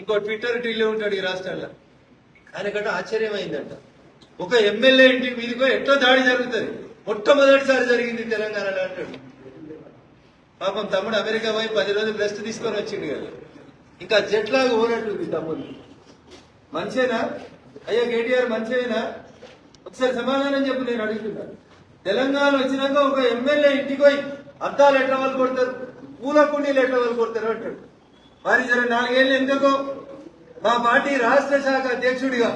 ఇంకో ట్విట్టర్ టీలో ఉంటాడు ఈ రాష్ట్రాల్లో. ఆయనకంట ఆశ్చర్యమైందంట. ఒక ఎమ్మెల్యే ఇంటి మీదకో ఎట్లా దాడి జరుగుతుంది. మొట్టమొదటిసారి జరిగింది తెలంగాణలో అంటాడు. పాపం తమ్ముడు అమెరికా పోయి పది రోజులు రెస్ట్ తీసుకొని వచ్చింది కదా. ఇంకా జట్లాగా ఓనట్టుంది తమ్ముడు. మంచేనా? అయ్యా కేటీఆర్ మంచేనా? ఒకసారి సమాధానం చెప్పు నేను అడుగుతున్నాను తెలంగాణ వచ్చినాక ఒక ఎమ్మెల్యే ఇంటికి పోయి అద్దాలు ఎట్లా వాళ్ళు కొడతారు? పూల కుండీలు ఎట్లా వాళ్ళు కొడతారు అంటాడు. మరి జర నాలుగేళ్ళు ఎందుకో? మా పార్టీ రాష్ట్ర శాఖ అధ్యక్షుడిగా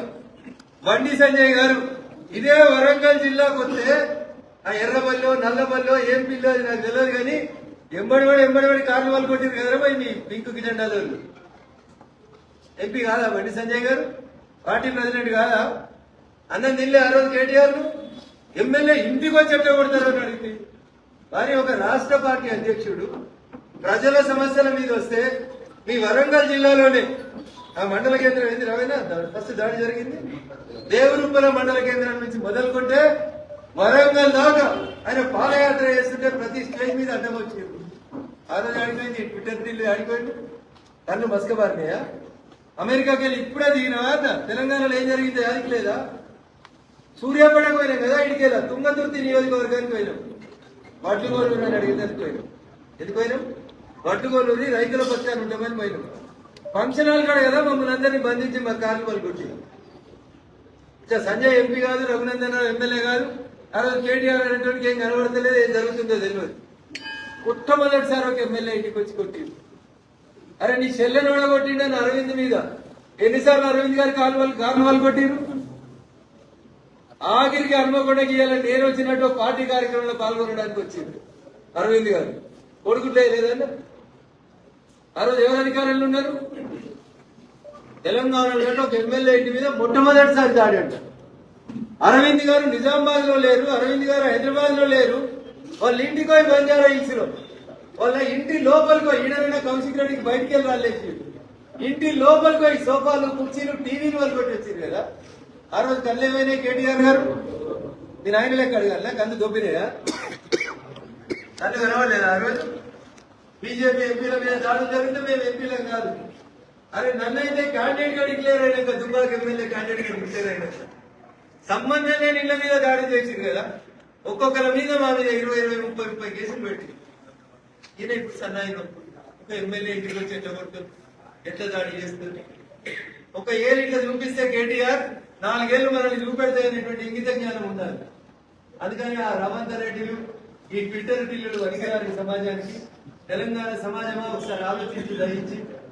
బండి సంజయ్ గారు ఇదే వరంగల్ జిల్లాకు వస్తే ఆ ఎర్రబల్లో నల్లబల్లో ఏం పిల్లో అది నాకు తెలియదు కానీ ఎంబడివాడు ఎంబడివాడి కార్లు వాళ్ళు కొట్టిరు కదరా పోయి మీ పింక్ జెండాలో ఎంపీ కాదా బండి సంజయ్ గారు? పార్టీ ప్రెసిడెంట్ కాదా? అన్నం తిల్లే ఆ రోజు కేటీఆర్ ఎమ్మెల్యే ఇంటికి వచ్చి ఎట్లా కొడతారు అని అడిగితే మరి ఒక రాష్ట్ర పార్టీ అధ్యక్షుడు ప్రజల సమస్యల మీద వస్తే మీ వరంగల్ జిల్లాలోనే. ఆ మండల కేంద్రం ఏంది రవీనా? ఫస్ట్ దాడి జరిగింది. దేవరూపల మండల కేంద్రం నుంచి మొదలుకుంటే వరంగల్ దాకా ఆయన పాదయాత్ర చేస్తుంటే ప్రతి స్టేజ్ మీద అడ్డం వచ్చింది. ఆ రోజు ఆడిపోయింది ట్విట్టర్ ఢిల్లీ ఆడిపోయింది కళ్ళు మస్కబారినాయా? అమెరికాకి వెళ్ళి ఇప్పుడే దిగినవా తెలంగాణలో ఏం జరిగింది యాదికి లేదా? సూర్యాపేట పోయినాం కదా ఇడికెళ్ళా తుంగతుర్తి నియోజకవర్గానికి పోయినాం. వడ్లుగోలూరు కోరుకున్నాను అడిగితే పోయినాం? ఎందుకు పోయినాం? వడ్లుగోలూరి రైతుల పక్షాన్ని ఉండమని పోయినాం. ఫంక్షన్ హాల్ కాడ కదా మమ్మల్ని అందరినీ బంధించి మా కార్లు వాళ్ళు సంజయ్ ఎంపీ కాదు రఘునందన్ రావు ఎమ్మెల్యే కాదు ఆ రోజు కేటీఆర్ అనేటువంటి ఏం కనబడతలేదు ఏం జరుగుతుందో తెలియదు. మొట్టమొదటిసారి ఒక ఎమ్మెల్యే ఇంటికి వచ్చి కొట్టింది అరే నీ చెల్లెని ఓడగొట్టిండని అరవింద్ మీద. ఎన్నిసార్లు అరవింద్ గారి కాలు వాళ్ళు కాలు వాళ్ళు కొట్టిరు ఆఖరికి హనుమకొండ గీయాలని నేను వచ్చినట్టు పార్టీ కార్యక్రమంలో పాల్గొనడానికి వచ్చింది అరవింద్ గారు. కొడుకుంటే లేదన్న? ఆ రోజు ఎవరు అధికారంలో ఉన్నారు? తెలంగాణలో ఒక ఎమ్మెల్యే ఇంటి మీద మొట్టమొదటిసారి దాడి అంట. అరవింద్ గారు నిజామాబాద్లో లేరు అరవింద్ గారు హైదరాబాద్లో లేరు. వాళ్ళ ఇంటికి పోయి బంజారా హిల్స్లో వాళ్ళ ఇంటి లోపలికి పోయి ఈడనైనా కౌశిక్ రెడ్డికి బయటికి వెళ్ళి రాలేసి ఇంటి లోపలికి పోయి సోఫాలు కుర్చీలు టీవీలు వాళ్ళు పెట్టి వచ్చింది కదా. ఆ రోజు కళ్ళేమైనా కేటీఆర్ గారు? నేను ఆయన లెక్క నాకు కందు దొబ్బినాయా? కళ్ళు కనవలేదా ఆ రోజు? బీజేపీ ఎంపీల మీద దాడులు జరిగితే మేము ఎంపీలం కాదు. అరే నన్నైతే క్యాండిడేట్గా డిక్లేర్ అయినాక దుబ్బాక ఎమ్మెల్యే క్యాండిడేట్గా డిక్లేర్ అయినాక సంబంధం లేని ఇళ్ళ మీద దాడి చేసింది కదా ఒక్కొక్కరి మీద మా మీద ఇరవై ఇరవై ముప్పై ముప్పై కేసులు పెట్టి. ఈయన ఇప్పుడు సన్నాయి ఒక ఎమ్మెల్యే ఇంటికి వచ్చి ఎట్లా కొడుతుంది? ఎట్లా దాడి చేస్తుంది? ఒక ఏళ్ళు ఇట్లా చూపిస్తే కేటీఆర్ నాలుగేళ్ళు మనల్ని చూపెడతాయి అనేటువంటి ఇంగిత జ్ఞానం ఉండాలి. అందుకని ఆ రవంత్ రెడ్డిలు ఈ ట్విట్టర్ పిల్లలు అడిగారు సమాజానికి తెలంగాణ సమాజమా? ఒకసారి ఆలోచించి దయించి.